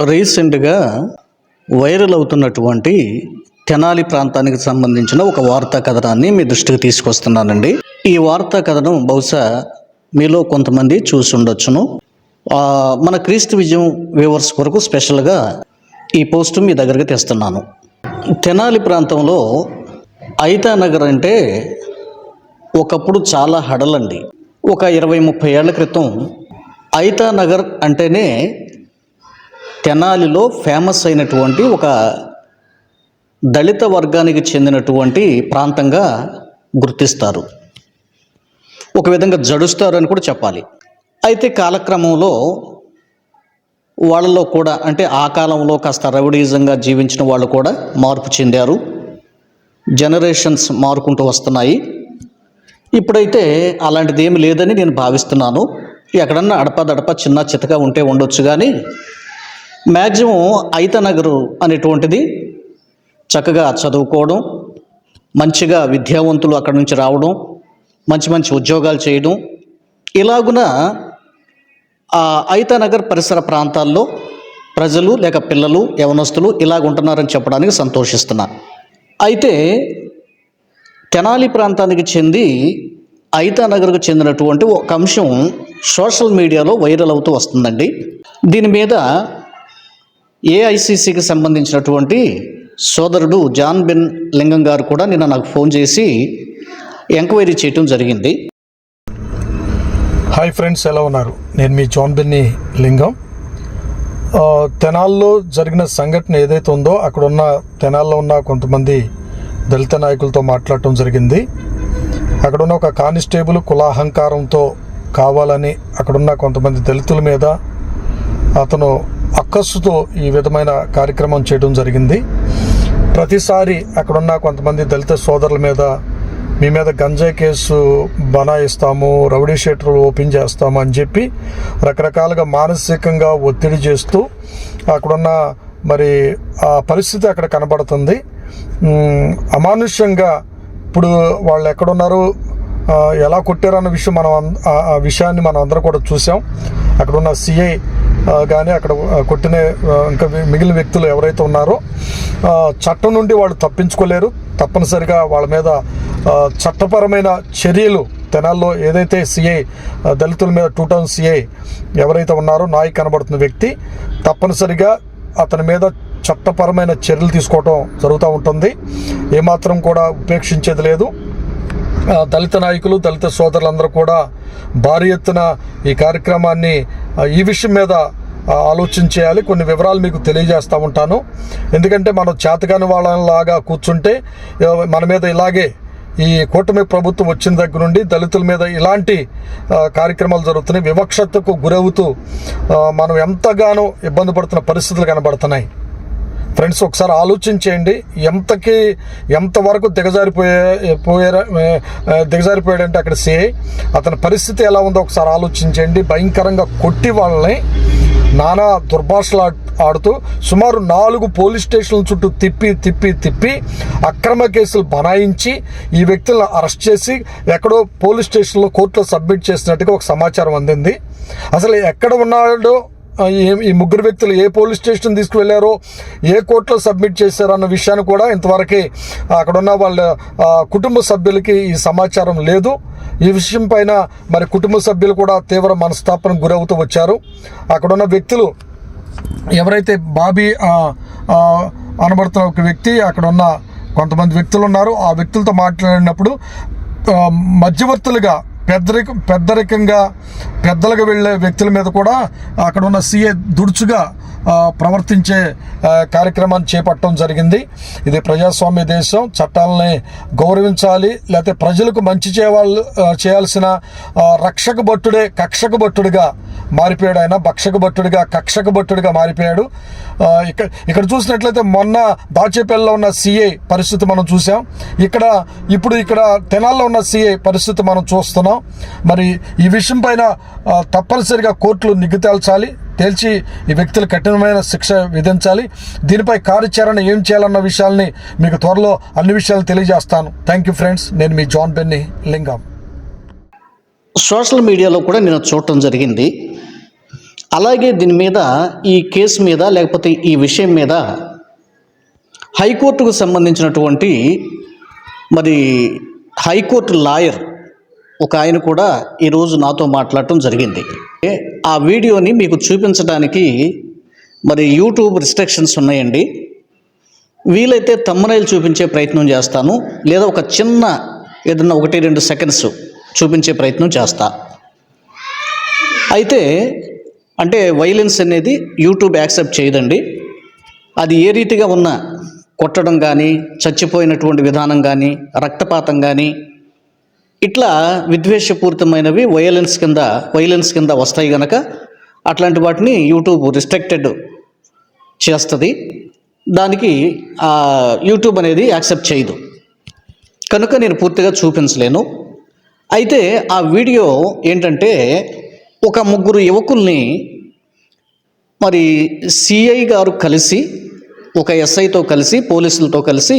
రీసెంట్గా వైరల్ అవుతున్నటువంటి తెనాలి ప్రాంతానికి సంబంధించిన ఒక వార్తా కథనాన్ని మీ దృష్టికి తీసుకొస్తున్నానండి. ఈ వార్తా కథనం బహుశా మీలో కొంతమంది చూసి ఉండొచ్చును మన క్రీస్తు విజయం వ్యూవర్స్ కొరకు స్పెషల్గా ఈ పోస్ట్ మీ దగ్గరికి తెస్తున్నాను. తెనాలి ప్రాంతంలో ఐతా నగర్ అంటే ఒకప్పుడు చాలా హడలండి. ఒక ఇరవై ముప్పై ఏళ్ళ క్రితం ఐతా నగర్ అంటేనే తెనాలిలో ఫేమస్ అయినటువంటి ఒక దళిత వర్గానికి చెందినటువంటి ప్రాంతంగా గుర్తిస్తారు. ఒక విధంగా జడుస్తారు అని కూడా చెప్పాలి. అయితే కాలక్రమంలో వాళ్ళలో కూడా అంటే ఆ కాలంలో కాస్త రౌడీజంగా జీవించిన వాళ్ళు కూడా మార్పు చెందారు. జనరేషన్స్ మారుకుంటూ వస్తున్నాయి. ఇప్పుడైతే అలాంటిది ఏమి లేదని నేను భావిస్తున్నాను. ఎక్కడన్నా అడపదడప చిన్న చితక ఉంటే ఉండొచ్చు కానీ మ్యాక్సిమం ఐతనగరు అనేటువంటిది చక్కగా చదువుకోవడం మంచిగా విద్యావంతులు అక్కడి నుంచి రావడం మంచి మంచి ఉద్యోగాలు చేయడం. ఇలాగున ఆ ఐతానగర్ పరిసర ప్రాంతాల్లో ప్రజలు లేక పిల్లలు యవనస్తులు ఇలాగ ఉంటున్నారని చెప్పడానికి సంతోషిస్తున్నాను అయితే తెనాలి ప్రాంతానికి చెంది ఐతానగర్కు చెందినటువంటి ఒక అంశం సోషల్ మీడియాలో వైరల్ అవుతూ వస్తుందండి. దీని మీద ఏఐసిసికి సంబంధించినటువంటి సోదరుడు జాన్ బిన్ లింగం గారు కూడా నిన్న నాకు ఫోన్ చేసి ఎంక్వైరీ చేయటం జరిగింది. హాయ్ ఫ్రెండ్స్ ఎలా ఉన్నారు? నేను మీ జాన్ బిన్ని లింగం. తెనాల్లో జరిగిన సంఘటన ఏదైతే ఉందో అక్కడ ఉన్న తెనాల్లో ఉన్న కొంతమంది దళిత నాయకులతో మాట్లాడటం జరిగింది. అక్కడున్న ఒక కానిస్టేబుల్ కులాహంకారంతో కావాలని అక్కడున్న కొంతమంది దళితుల మీద అతను అక్కస్సుతో ఈ విధమైన కార్యక్రమం చేయడం జరిగింది. ప్రతిసారి అక్కడున్న కొంతమంది దళిత సోదరుల మీద మీ మీద గంజాయి కేసు బనాయిస్తాము రౌడీ షీటర్లు ఓపెన్ చేస్తాము అని చెప్పి రకరకాలుగా మానసికంగా ఒత్తిడి చేస్తూ అక్కడున్న మరి ఆ పరిస్థితి అక్కడ కనబడుతుంది. అమానుష్యంగా ఇప్పుడు వాళ్ళు ఎక్కడున్నారు ఎలా కొట్టారన్న విషయం మనం అం- ఆ విషయాన్ని మనం అందరం కూడా చూసాం. అక్కడున్న సిఐ కానీ అక్కడ కొట్టిన ఇంకా మిగిలిన వ్యక్తులు ఎవరైతే ఉన్నారో చట్టం నుండి వాళ్ళు తప్పించుకోలేరు. తప్పనిసరిగా వాళ్ళ మీద చట్టపరమైన చర్యలు తెనాల్లో ఏదైతే సిఐ దళితుల మీద టూ టౌన్ సిఐ ఎవరైతే ఉన్నారో నాయక్ కనబడుతున్న వ్యక్తి తప్పనిసరిగా అతని మీద చట్టపరమైన చర్యలు తీసుకోవటం జరుగుతూ ఉంటుంది. ఏమాత్రం కూడా ఉపేక్షించేది లేదు. దళిత నాయకులు దళిత సోదరులందరూ కూడా భారీ ఎత్తున ఈ కార్యక్రమాన్ని ఈ విషయం మీద ఆలోచన చేయాలి. కొన్ని వివరాలు మీకు తెలియజేస్తూ ఉంటాను. ఎందుకంటే మనం చేతకాని వాళ్ళలాగా కూర్చుంటే మన మీద ఇలాగే ఈ కూటమి ప్రభుత్వం వచ్చిన దగ్గర నుండి దళితుల మీద ఇలాంటి కార్యక్రమాలు జరుగుతున్నాయి. వివక్షతకు గురవుతూ మనం ఎంతగానో ఇబ్బంది పడుతున్న పరిస్థితులు కనబడుతున్నాయి. ఫ్రెండ్స్ ఒకసారి ఆలోచించేయండి. ఎంతకి ఎంతవరకు దిగజారిపోయే పోయారా దిగజారిపోయాడంటే అక్కడ సే అతని పరిస్థితి ఎలా ఉందో ఒకసారి ఆలోచించండి భయంకరంగా కొట్టి వాళ్ళని నానా దుర్భాషలు ఆడుతూ సుమారు నాలుగు పోలీస్ స్టేషన్ల చుట్టూ తిప్పి తిప్పి తిప్పి అక్రమ కేసులు బనాయించి ఈ వ్యక్తులను అరెస్ట్ చేసి ఎక్కడో పోలీస్ స్టేషన్లో కోర్టులో సబ్మిట్ చేసినట్టుగా ఒక సమాచారం అందింది. అసలు ఎక్కడ ఉన్నాడో? ఈ- ముగ్గురు వ్యక్తులు ఏ పోలీస్ స్టేషన్ తీసుకువెళ్ళారో ఏ కోర్టులో సబ్మిట్ చేశారో అన్న విషయాన్ని కూడా ఇంతవరకే అక్కడున్న వాళ్ళ కుటుంబ సభ్యులకి ఈ సమాచారం లేదు. ఈ విషయం పైన మరి కుటుంబ సభ్యులు కూడా తీవ్ర మనస్తాపనకు గురవుతూ వచ్చారు. అక్కడున్న వ్యక్తులు ఎవరైతే బాబీ అనబడుతున్న ఒక వ్యక్తి అక్కడ ఉన్న కొంతమంది వ్యక్తులు ఉన్నారు. ఆ వ్యక్తులతో మాట్లాడినప్పుడు మధ్యవర్తులుగా పెద్దరిక పెద్దరికంగా పెద్దలకు వెళ్ళే వ్యక్తుల మీద కూడా అక్కడ ఉన్న సీఏ దుడుచుగా ప్రవర్తించే కార్యక్రమాన్ని చేపట్టడం జరిగింది. ఇది ప్రజాస్వామ్య దేశం. చట్టాలని గౌరవించాలి. లేకపోతే ప్రజలకు మంచి చేయవాళ్ళు చేయాల్సిన రక్షక భట్టుడే కక్షక భట్టుడిగా మారిపోయాడు ఆయన. భక్షక భట్టుడిగా కక్షక భట్టుడిగా మారిపోయాడు. ఇక్కడ ఇక్కడ చూసినట్లయితే మొన్న దాచేపల్లిలో ఉన్న సీఏ పరిస్థితి మనం చూసాం ఇక్కడ ఇప్పుడు ఇక్కడ తెనాల్లో ఉన్న సీఏ పరిస్థితి మనం చూస్తున్నాం. మరి ఈ విషయం పైన తప్పనిసరిగా కోర్టులు నిగ్గు తేల్చాలి తేల్చి ఈ వ్యక్తులు కఠినమైన శిక్ష విధించాలి. దీనిపై కార్యాచరణ ఏం చేయాలన్న విషయాల్ని మీకు త్వరలో అన్ని విషయాలు తెలియజేస్తాను. థ్యాంక్ యూ ఫ్రెండ్స్ నేను మీ జాన్ బెన్ని లింగం. సోషల్ మీడియాలో కూడా నేను చూడటం జరిగింది. అలాగే దీని మీద ఈ కేసు మీద లేకపోతే ఈ విషయం మీద హైకోర్టుకు సంబంధించినటువంటి మరి హైకోర్టు లాయర్ ఒక ఆయన కూడా ఈరోజు నాతో మాట్లాడటం జరిగింది. ఆ వీడియోని మీకు చూపించడానికి మరి యూట్యూబ్ రిస్ట్రిక్షన్స్ ఉన్నాయండి. వీలైతే తమ్మనైలు చూపించే ప్రయత్నం చేస్తాను. లేదా ఒక చిన్న ఏదన్నా ఒకటి రెండు సెకండ్స్ చూపించే ప్రయత్నం చేస్తా. అయితే అంటే వైలెన్స్ అనేది యూట్యూబ్ యాక్సెప్ట్ చేయదండి. అది ఏ రీతిగా ఉన్నా కొట్టడం కానీ చచ్చిపోయినటువంటి విధానం కానీ రక్తపాతం కానీ ఇట్లా విద్వేషపూరితమైనవి వయలెన్స్ కింద వైలెన్స్ కింద వస్తాయి గనక అట్లాంటి వాటిని యూట్యూబ్ రిస్ట్రిక్టెడ్ చేస్తుంది. దానికి యూట్యూబ్ అనేది యాక్సెప్ట్ చేయదు. కనుక నేను పూర్తిగా చూపించలేను. అయితే ఆ వీడియో ఏంటంటే ఒక ముగ్గురు యువకుల్ని మరి సిఐ గారు కలిసి ఒక ఎస్ఐతో కలిసి పోలీసులతో కలిసి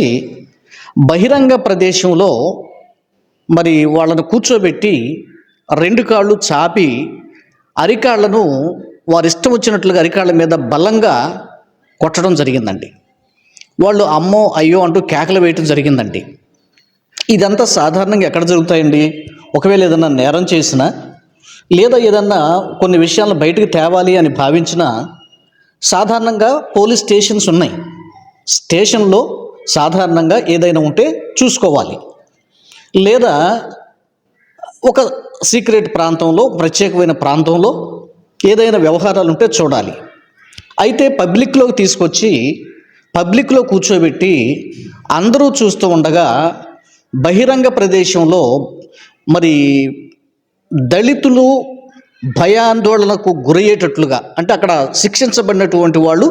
బహిరంగ ప్రదేశంలో మరి వాళ్ళను కూర్చోబెట్టి రెండు కాళ్ళు చాపి అరికాళ్ళను వారి ఇష్టం వచ్చినట్లుగా అరికాళ్ళ మీద బలంగా కొట్టడం జరిగిందండి. వాళ్ళు అమ్మో అయ్యో అంటూ కేకలు వేయటం జరిగిందండి. ఇదంతా సాధారణంగా ఎక్కడ జరుగుతాయండి? ఒకవేళ ఏదన్నా నేరం చేసినా లేదా ఏదన్నా కొన్ని విషయాలను బయటకు తేవాలి అని భావించినా సాధారణంగా పోలీస్ స్టేషన్స్ ఉన్నాయి. స్టేషన్లో సాధారణంగా ఏదైనా ఉంటే చూసుకోవాలి. లేదా ఒక సీక్రెట్ ప్రాంతంలో ప్రత్యేకమైన ప్రాంతంలో ఏదైనా వ్యవహారాలు ఉంటే చూడాలి. అయితే పబ్లిక్లోకి తీసుకొచ్చి పబ్లిక్లో కూర్చోబెట్టి అందరూ చూస్తూ ఉండగా బహిరంగ ప్రదేశంలో మరి దళితులు భయాందోళనకు గురయ్యేటట్లుగా అంటే అక్కడ శిక్షించబడినటువంటి వాళ్ళు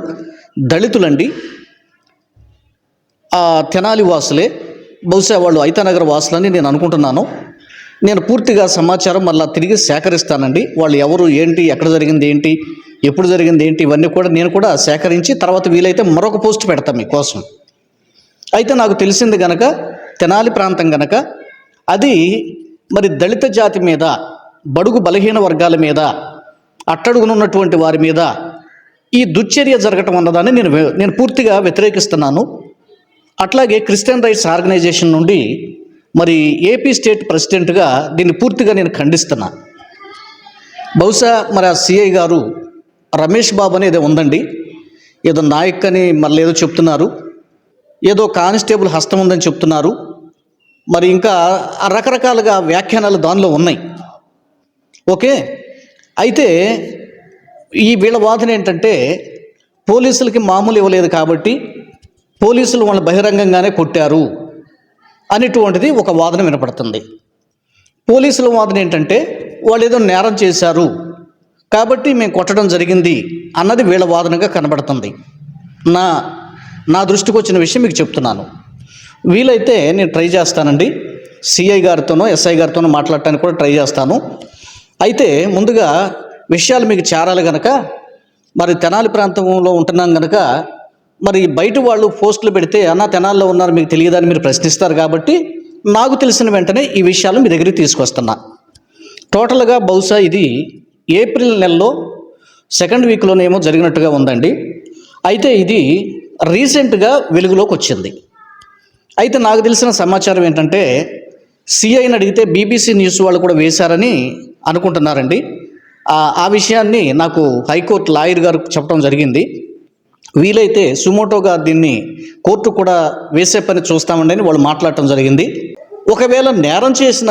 దళితులండి ఆ తెనాలి వాసులే బహుశా వాళ్ళు ఐతానగర్ వాసులని నేను అనుకుంటున్నాను. నేను పూర్తిగా సమాచారం మళ్ళీ తిరిగి సేకరిస్తానండి. వాళ్ళు ఎవరు ఏంటి ఎక్కడ జరిగింది ఏంటి ఎప్పుడు జరిగింది ఏంటి ఇవన్నీ కూడా నేను కూడా సేకరించి తర్వాత వీలైతే మరొక పోస్ట్ పెడతాను మీకోసం. అయితే నాకు తెలిసింది గనక తెనాలి ప్రాంతం గనక అది మరి దళిత జాతి మీద బడుగు బలహీన వర్గాల మీద అట్టడుగునున్నటువంటి వారి మీద ఈ దుశ్చర్య జరగటం అన్నదాన్ని నేను నేను పూర్తిగా వ్యతిరేకిస్తున్నాను. అట్లాగే క్రిస్టియన్ రైట్స్ ఆర్గనైజేషన్ నుండి మరి ఏపీ స్టేట్ ప్రెసిడెంట్గా దీన్ని పూర్తిగా నేను ఖండిస్తున్నా. బహుశా మరి ఆ సిఐ గారు రమేష్ బాబు అనేది ఉందండి. ఏదో నాయక్ అని మళ్ళీ ఏదో చెప్తున్నారు. ఏదో కానిస్టేబుల్ హస్తం ఉందని చెప్తున్నారు. మరి ఇంకా రకరకాలుగా వ్యాఖ్యానాలు దానిలో ఉన్నాయి. ఓకే? అయితే ఈ వీళ్ళ వాదన ఏంటంటే పోలీసులకి మామూలు ఇవ్వలేదు కాబట్టి పోలీసులు వాళ్ళని బహిరంగంగానే కొట్టారు అనేటువంటిది ఒక వాదన వినపడుతుంది. పోలీసుల వాదన ఏంటంటే వాళ్ళు ఏదో నేరం చేశారు కాబట్టి మేము కొట్టడం జరిగింది అన్నది వీళ్ళ వాదనగా కనబడుతుంది. నా నా దృష్టికి వచ్చిన విషయం మీకు చెప్తున్నాను. వీలైతే నేను ట్రై చేస్తానండి. సిఐ గారితోనో ఎస్ఐ గారితోనో మాట్లాడటానికి కూడా ట్రై చేస్తాను. అయితే ముందుగా విషయాలు మీకు చేరాలి కనుక మరి తెనాలి ప్రాంతంలో ఉంటున్నాం కనుక మరి బయట వాళ్ళు పోస్టులు పెడితే అన్న తెనాల్లో ఉన్నారు మీకు తెలియదని మీరు ప్రశ్నిస్తారు కాబట్టి నాకు తెలిసిన వెంటనే ఈ విషయాలు మీ దగ్గరికి తీసుకొస్తున్నా. టోటల్గా బహుశా ఇది ఏప్రిల్ నెలలో సెకండ్ వీక్లోనేమో జరిగినట్టుగా ఉందండి. అయితే ఇది రీసెంట్గా వెలుగులోకి వచ్చింది. అయితే నాకు తెలిసిన సమాచారం ఏంటంటే సిఐని అడిగితే బీబీసీ న్యూస్ వాళ్ళు కూడా వేశారని అనుకుంటున్నారండి. ఆ- విషయాన్ని నాకు హైకోర్టు లాయర్ గారు చెప్పడం జరిగింది. వీలైతే సుమోటోగా దీన్ని కోర్టు కూడా వేసే పని చూస్తామండి అని వాళ్ళు మాట్లాడటం జరిగింది. ఒకవేళ నేరం చేసిన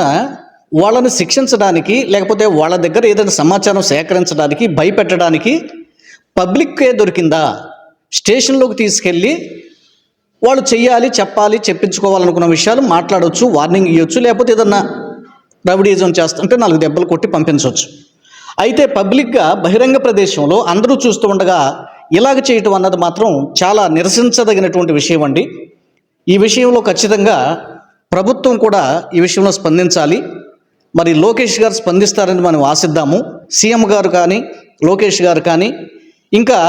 వాళ్ళని శిక్షించడానికి లేకపోతే వాళ్ళ దగ్గర ఏదైనా సమాచారం సేకరించడానికి భయపెట్టడానికి పబ్లిక్కే దొరికిందా? స్టేషన్లోకి తీసుకెళ్ళి వాళ్ళు చెయ్యాలి చెప్పాలి చెప్పించుకోవాలనుకున్న విషయాలు మాట్లాడవచ్చు వార్నింగ్ ఇవ్వచ్చు లేకపోతే ఏదన్నా రవిడీజం చేస్తుంటే నాలుగు దెబ్బలు కొట్టి పంపించవచ్చు అయితే పబ్లిక్గా బహిరంగ ప్రదేశంలో అందరూ చూస్తూ ఉండగా ఇలాగ చేయటం అన్నది మాత్రం చాలా నిరసించదగినటువంటి విషయం అండి. ఈ విషయంలో ఖచ్చితంగా ప్రభుత్వం కూడా ఈ విషయంలో స్పందించాలి. మరి లోకేష్ గారు స్పందిస్తారని మనం ఆశిద్దాము. సీఎం గారు కానీ లోకేష్ గారు కానీ ఇంకా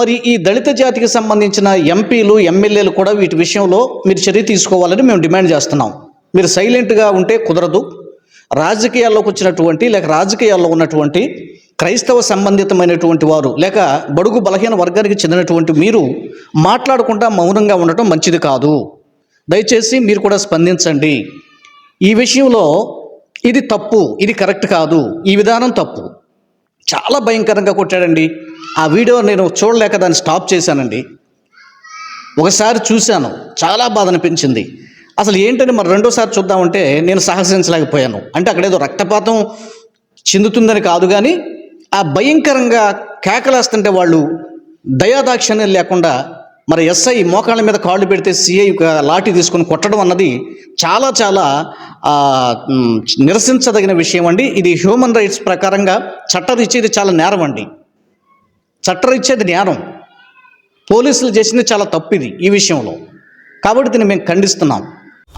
మరి ఈ దళిత జాతికి సంబంధించిన ఎంపీలు ఎమ్మెల్యేలు కూడా వీటి విషయంలో మీరు చర్య తీసుకోవాలని మేము డిమాండ్ చేస్తున్నాం. మీరు సైలెంట్గా ఉంటే కుదరదు. రాజకీయాల్లోకి వచ్చినటువంటి లేక రాజకీయాల్లో ఉన్నటువంటి క్రైస్తవ సంబంధితమైనటువంటి వారు లేక బడుగు బలహీన వర్గానికి చెందినటువంటి మీరు మాట్లాడకుండా మౌనంగా ఉండటం మంచిది కాదు. దయచేసి మీరు కూడా స్పందించండి. ఈ విషయంలో ఇది తప్పు ఇది కరెక్ట్ కాదు ఈ విధానం తప్పు. చాలా భయంకరంగా కొట్టాడండి. ఆ వీడియో నేను చూడలేక దాన్ని స్టాప్ చేశానండి. ఒకసారి చూశాను చాలా బాధ అనిపించింది. అసలు ఏంటని మరి రెండోసారి చూద్దామంటే నేను సహకరించలేకపోయాను అంటే అక్కడ ఏదో రక్తపాతం చెందుతుందని కాదు కానీ ఆ భయంకరంగా కేకలేస్తుంటే వాళ్ళు దయాదాక్షిణ్యం లేకుండా మరి ఎస్ఐ మోకాళ్ళ మీద కాళ్ళు పెడితే సిఐ లాఠీ తీసుకొని కొట్టడం అన్నది చాలా చాలా నిరసించదగిన విషయం అండి. ఇది హ్యూమన్ రైట్స్ ప్రకారంగా చట్టరీత్యా ఇది చాలా నేరం అండి. చట్టరీత్యా ఇది నేరం. పోలీసులు చేసింది చాలా తప్పిది ఈ విషయంలో. కాబట్టి దీన్ని మేము ఖండిస్తున్నాం.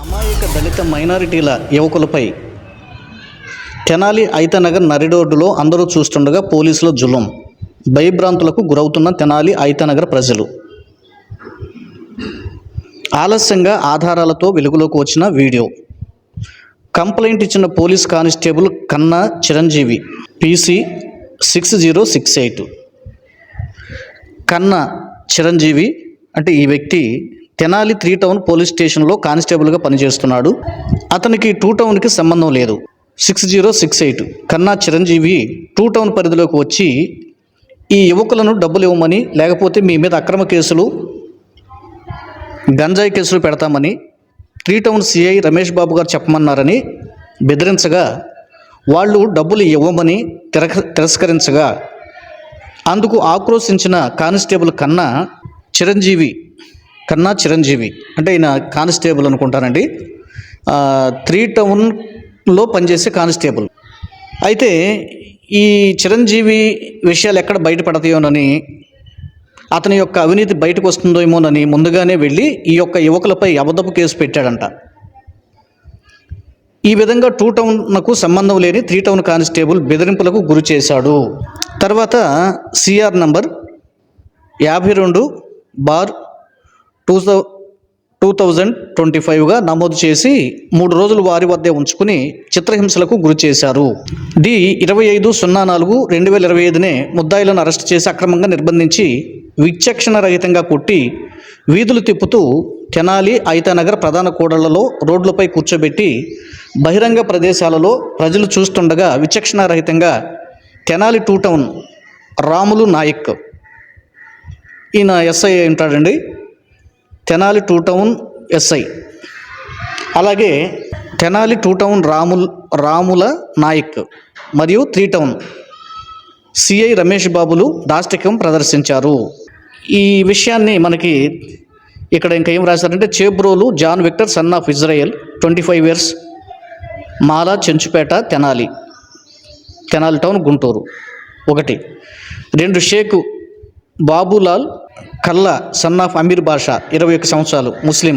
అమాయక దళిత మైనారిటీల యువకులపై తెనాలి ఐతనగర్ నరిడోడ్డులో అందరూ చూస్తుండగా పోలీసుల జులుం భయభ్రాంతులకు గురవుతున్న తెనాలి ఐతనగర్ ప్రజలు. ఆలస్యంగా ఆధారాలతో వెలుగులోకి వచ్చిన వీడియో. కంప్లైంట్ ఇచ్చిన police constable Kanna Chiranjeevi PC six zero six eight. Kanna Chiranjeevi అంటే ఈ వ్యక్తి తెనాలి త్రీ టౌన్ పోలీస్ స్టేషన్లో కానిస్టేబుల్గా పనిచేస్తున్నాడు. అతనికి టూ టౌన్కి సంబంధం లేదు. Six zero six eight. Kanna Chiranjeevi two town పరిధిలోకి వచ్చి ఈ యువకులను డబ్బులు ఇవ్వమని లేకపోతే మీ మీద అక్రమ కేసులు గంజాయి కేసులు పెడతామని three town CI Ramesh Babu garu చెప్పమన్నారని బెదిరించగా వాళ్ళు డబ్బులు ఇవ్వమని తిరక తిరస్కరించగా అందుకు ఆక్రోశించిన కానిస్టేబుల్ కన్నా చిరంజీవి కన్నా చిరంజీవి అంటే ఈయన కానిస్టేబుల్ అనుకుంటానండి. త్రీ టౌన్లో పనిచేసే కానిస్టేబుల్. అయితే ఈ చిరంజీవి విషయాలు ఎక్కడ బయటపడతాయోనని అతని యొక్క అవినీతి బయటకు వస్తుందేమోనని ముందుగానే వెళ్ళి ఈ యొక్క యువకులపై అబద్ధపు కేసు పెట్టాడంట. ఈ విధంగా టూ టౌన్కు సంబంధం లేని త్రీ టౌన్ కానిస్టేబుల్ బెదిరింపులకు గురి చేశాడు. తర్వాత సిఆర్ నంబర్ యాభై రెండు bar two two thousand twenty ఫైవ్గా నమోదు చేసి మూడు రోజులు వారి వద్దే ఉంచుకుని చిత్రహింసలకు గురి చేశారు. డి ఇరవై ఐదు సున్నా నాలుగు రెండు వేల ఇరవై ఐదునే ముద్దాయిలను అరెస్ట్ చేసి అక్రమంగా నిర్బంధించి విచక్షణ రహితంగా కొట్టి వీధులు తిప్పుతూ తెనాలి ఐతానగర్ ప్రధాన కూడళ్ళలో రోడ్లపై కూర్చోబెట్టి బహిరంగ ప్రదేశాలలో ప్రజలు చూస్తుండగా విచక్షణ రహితంగా తెనాలి టూ టౌన్ రాములు నాయక్. ఈయన ఎస్ఐ ఉంటాడండి. Tenali two town SI. అలాగే తెనాలి టూ టౌన్ రాముల్ రాముల నాయక్ మరియు త్రీ టౌన్ సిఐ రమేష్ బాబులు దాష్టికం ప్రదర్శించారు. ఈ విషయాన్ని మనకి ఇక్కడ ఇంకా ఏం రాశారంటే Chebrolu John Victor son of Israel twenty five years Mala Chenchupeta Tenali Tenali town Guntur. ఒకటి. రెండు షేక్ బాబులాల్ కల్లా సన్ ఆఫ్ అమీర్ బాషా ఇరవై ఒక సంవత్సరాలు ముస్లిం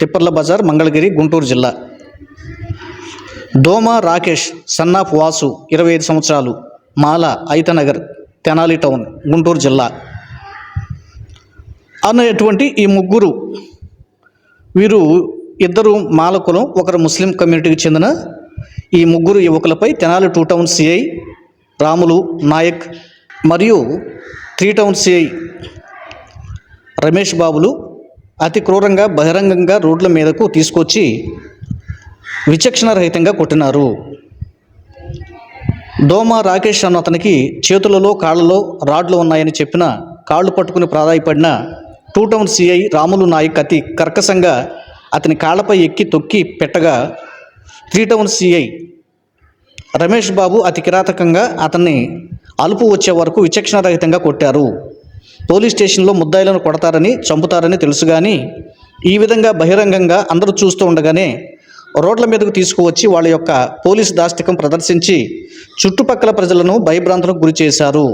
తిప్పర్ల బజార్ మంగళగిరి గుంటూరు జిల్లా. దోమ రాకేష్ సన్ ఆఫ్ వాసు ఇరవై ఐదు సంవత్సరాలు మాల ఐతనగర్ తెనాలి టౌన్ గుంటూరు జిల్లా. అనేటువంటి ఈ ముగ్గురు వీరు ఇద్దరు మాల కులం ఒకరు ముస్లిం కమ్యూనిటీకి చెందిన ఈ ముగ్గురు యువకులపై Tenali two town CI Ramulu Naik మరియు త్రీ టౌన్ సిఐ రమేష్ బాబులు అతి క్రూరంగా బహిరంగంగా రోడ్ల మీదకు తీసుకొచ్చి విచక్షణ రహితంగా కొట్టినారు. దోమ రాకేష్ అన్న అతనికి చేతులలో కాళ్ళలో రాడ్లు ఉన్నాయని చెప్పిన కాళ్ళు పట్టుకుని ప్రాధాయపడిన two town CI Ramulu Naik అతి కర్కశంగా అతని కాళ్ళపై ఎక్కి తొక్కి పెట్టగా three town CI Ramesh Babu అతి కిరాతకంగా అతన్ని అలుపు వచ్చే వరకు విచక్షణరహితంగా కొట్టారు. పోలీస్ స్టేషన్లో ముద్దాయిలను కొడతారని చంపుతారని తెలుసు కానీ ఈ విధంగా బహిరంగంగా అందరూ చూస్తూ ఉండగానే రోడ్ల మీదకు తీసుకువచ్చి వాళ్ళ యొక్క పోలీస్ దాష్టికం ప్రదర్శించి చుట్టుపక్కల ప్రజలను భయభ్రాంతులకు గురి చేశారు.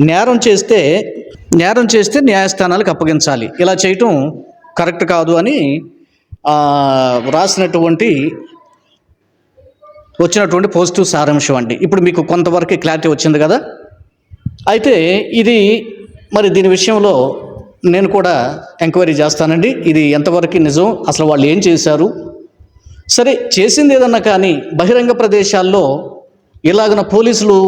నేరం చేస్తే నేరం చేస్తే న్యాయస్థానాలకు అప్పగించాలి. ఇలా చేయటం కరెక్ట్ కాదు అని వ్రాసినటువంటి రాసినటువంటి వచ్చినటువంటి పాజిటివ్ సారాంశం అండి. ఇప్పుడు మీకు కొంతవరకు క్లారిటీ వచ్చింది కదా? అయితే ఇది మరి దీని విషయంలో నేను కూడా ఎంక్వైరీ చేస్తానండి. ఇది ఎంతవరకు నిజం అసలు వాళ్ళు ఏం చేశారు? సరే చేసింది ఏదన్నా కానీ బహిరంగ ప్రదేశాల్లో ఇలాగన పోలీసులు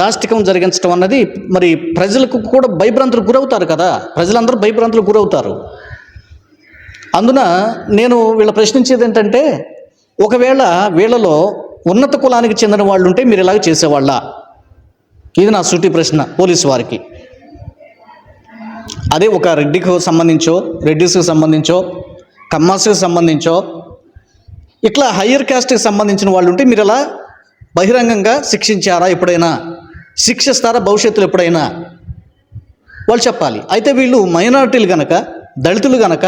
దాష్టికం జరిగించడం అన్నది మరి ప్రజలకు కూడా భయభ్రాంతులకు గురవుతారు కదా. ప్రజలందరూ భయభ్రాంతులకు గురవుతారు. అందున నేను వీళ్ళ ప్రశ్నించేది ఏంటంటే ఒకవేళ వీళ్ళలో ఉన్నత కులానికి చెందిన వాళ్ళు ఉంటే మీరు ఇలాగ చేసేవాళ్ళ? ఇది నా సూటి ప్రశ్న పోలీసు వారికి. అదే ఒక రెడ్డికి సంబంధించో రెడ్డిస్కి సంబంధించో కమ్మాస్కి సంబంధించో ఇట్లా హయ్యర్ క్యాస్ట్కి సంబంధించిన వాళ్ళు ఉంటే మీరు ఇలా బహిరంగంగా శిక్షించారా ఎప్పుడైనా? శిక్షిస్తారా భవిష్యత్తులో ఎప్పుడైనా? వాళ్ళు చెప్పాలి. అయితే వీళ్ళు మైనారిటీలు గనక దళితులు గనక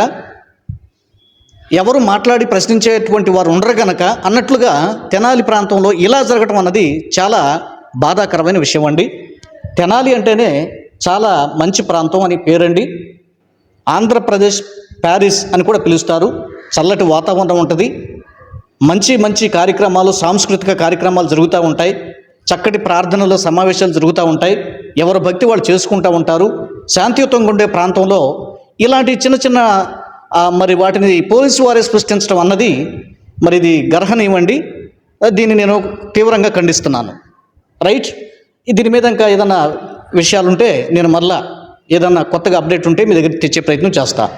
ఎవరు మాట్లాడి ప్రశ్నించేటువంటి వారు ఉండరు గనక అన్నట్లుగా తెనాలి ప్రాంతంలో ఇలా జరగటం అన్నది చాలా బాధాకరమైన విషయం అండి. తెనాలి అంటేనే చాలా మంచి ప్రాంతం అని పేరండి. ఆంధ్రప్రదేశ్ ప్యారిస్ అని కూడా పిలుస్తారు. చల్లటి వాతావరణం ఉంటుంది. మంచి మంచి కార్యక్రమాలు సాంస్కృతిక కార్యక్రమాలు జరుగుతూ ఉంటాయి. చక్కటి ప్రార్థనలు సమావేశాలు జరుగుతూ ఉంటాయి. ఎవరి భక్తి వాళ్ళు చేసుకుంటూ ఉంటారు. శాంతియుతంగా ఉండే ప్రాంతంలో ఇలాంటి చిన్న చిన్న మరి వాటిని పోలీసు వారే సృష్టించడం అన్నది మరి ఇది గర్హనీయమండి. దీన్ని నేను తీవ్రంగా ఖండిస్తున్నాను. రైట్? దీని మీద ఇంకా ఏదైనా విషయాలుంటే నేను మళ్ళా ఏదన్నా కొత్తగా అప్డేట్ ఉంటే మీ దగ్గర తెచ్చే ప్రయత్నం చేస్తా.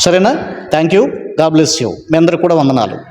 సరేనా? Thank you. God bless you. మీ అందరికి కూడా వందనాలు.